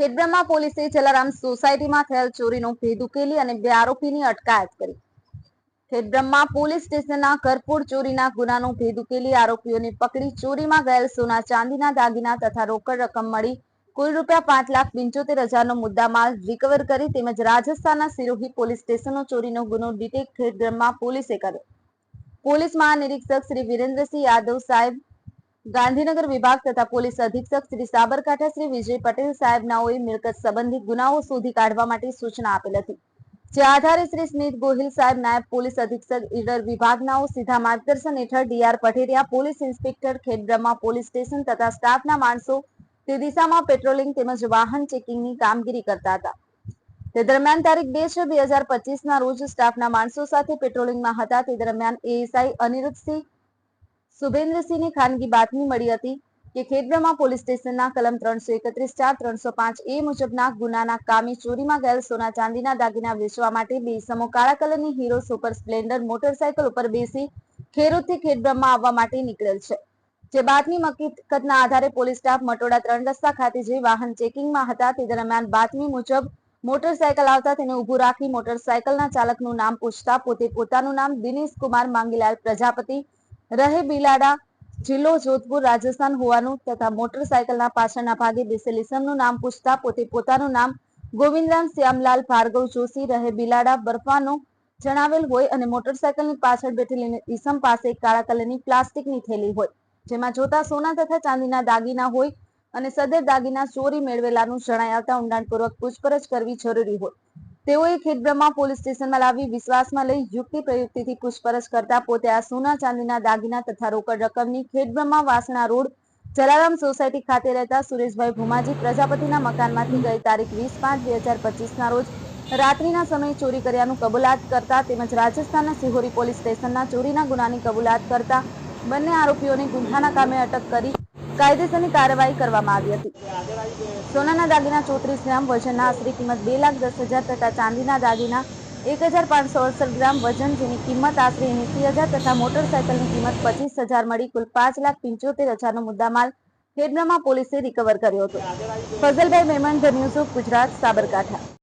ખેડબ્રહ્મા પોલીસે જલારામ સોસાયટીમાં થયેલ ચોરીનો ભેદ ઉકેલી અને બે આરોપીની અટકાયત કરી. ખેડબ્રહ્મા પોલીસ સ્ટેશનના કરપોડ ચોરીના ગુનાનો ભેદ ઉકેલી આરોપીઓને પકડી ચોરીમાં ગયેલ સોના ચાંદીના દાગીના તથા રોકડ રકમ મળી કુલ રૂપિયા પાંચ લાખ પંચોતેર હજારનો મુદ્દામાલ રિકવર કરી તેમજ રાજસ્થાનના સિરોહી પોલીસ સ્ટેશનનો ચોરીનો ગુનો ડિટેક્ટ ખેડબ્રહ્મા પોલીસે કર્યો. પોલીસ મહાનિરીક્ષક શ્રી વિરેન્દ્રસિંહ યાદવ સાહેબ ગાંધીનગર વિભાગ તથા પોલીસ અધિક્ષક શ્રી સાબરકાંઠા શ્રી વિજય પટેલ સાહેબ મિલકત સંબંધિત ગુનાઓ શોધી કાઢવા માટે સૂચના આપેલ હતી. જે આધારે શ્રી સ્મિત ગોહિલ સાહેબ નાયબ પોલીસ અધિક્ષક ઈડર વિભાગનાઓ સીધા માર્ગદર્શન હેઠળ D R Pateria police inspector Khedbrahma police station તથા સ્ટાફના માણસો તે દિશામાં પેટ્રોલિંગ તેમજ વાહન ચેકિંગની કામગીરી કરતા હતા. તે દરમિયાન તારીખ બે છ બે હજાર પચીસના રોજ સ્ટાફના માણસો સાથે પેટ્રોલિંગમાં હતા. તે દરમિયાન એએસઆઈ અનિરુદ્ધસિંહ સુભેન્દ્રસિંહની ખાનગી બાતમી મળી હતી કે ખેડબ્રહ્મા પોલીસ સ્ટેશનના કલમ ત્રણસો એકત્રીસ ચાર ત્રણસો પાંચ એ મુજબના ગુનાના કામે ચોરીમાં ગયેલ સોના ચાંદીના દાગીના વેચવા માટે બે સમો કાળા કલરની હીરો સુપર સ્પ્લેન્ડર મોટરસાયકલ ઉપર બેસી ખેરોથી ખેડબ્રહ્મા આવવા માટે નીકળેલ છે. જે બાતમી હકીકતના આધારે પોલીસ સ્ટાફ મટોડા ત્રણ રસ્તા ખાતે જઈ વાહન ચેકિંગમાં હતા તે દરમિયાન બાતમી મુજબ મોટરસાયકલ આવતા તેને ઊભું રાખી મોટરસાયકલના ચાલકનું નામ પૂછતા પોતે પોતાનું નામ દિનેશ કુમાર માંગીલાલ પ્રજાપતિ રહે બિલાડા જિલ્લો જોધપુર, રાજસ્થાન હોવાનું તથા મોટરસાયકલના પાછળના ભાગે બેસેલ ઈસમનું નામ પૂછતા પોતે પોતાનું નામ ગોવિંદરામ શ્યામલાલ ભાર્ગવ જોશી, રહે બિલાડા બરફાનું જણાવેલ હોય અને મોટરસાયકલની પાછળ બેઠેલી ઈસમ પાસે કાળા કલરની પ્લાસ્ટિકની થેલી હોય, જેમાં જોતા સોના તથા ચાંદીના દાગીના હોય અને સદર દાગીના ચોરી મેળવેલાનું જણાય આવતા ઊંડાણપૂર્વક પૂછપરછ કરવી જરૂરી હોય. તેઓએ ખેડબ્રહ્મા પોલીસ સ્ટેશનમાં લાવી વિશ્વાસમાં લઈ યુક્તિ પ્રયુક્તિથી પૂછપરછ કરતા પોતે આ સોના ચાંદીના દાગીના તથા રોકડ રકમની ખેડબ્રહ્મા વાસણા રોડ, જલારામ સોસાયટી ખાતે રહેતા સુરેશભાઈ ભુમાજી પ્રજાપતિના મકાનમાંથી ગઈ તારીખ વીસ પાંચ બે હજાર પચીસના રોજ રાત્રિના સમયે ચોરી કર્યાનું કબૂલાત કરતા તેમજ રાજસ્થાનના સિહોરી પોલીસ સ્ટેશનના ચોરીના ગુનાની કબૂલાત કરતા બંને આરોપીઓને ગુંઠાના કામે અટક કરી કાયદેસરની કાર્યવાહી કરવામાં આવી હતી. સોનાના દાગીના ચોત્રીસ ગ્રામ વજનના આશરે કિંમત બે લાખ દસ હજાર તથા ચાંદીના દાગીના એક હજાર પાંચસો અડસઠ ગ્રામ વજન જેની કિંમત આશરે એસી હજાર તથા મોટરસાયકલની કિંમત પચીસ હજાર મળી કુલ પાંચ લાખ પંચોતેર હજારનો મુદ્દામાલ ખેડબ્રહ્મા પોલીસે રિકવર કર્યો હતો. Fazalbhai Memon, the news of Gujarat, Sabarkantha.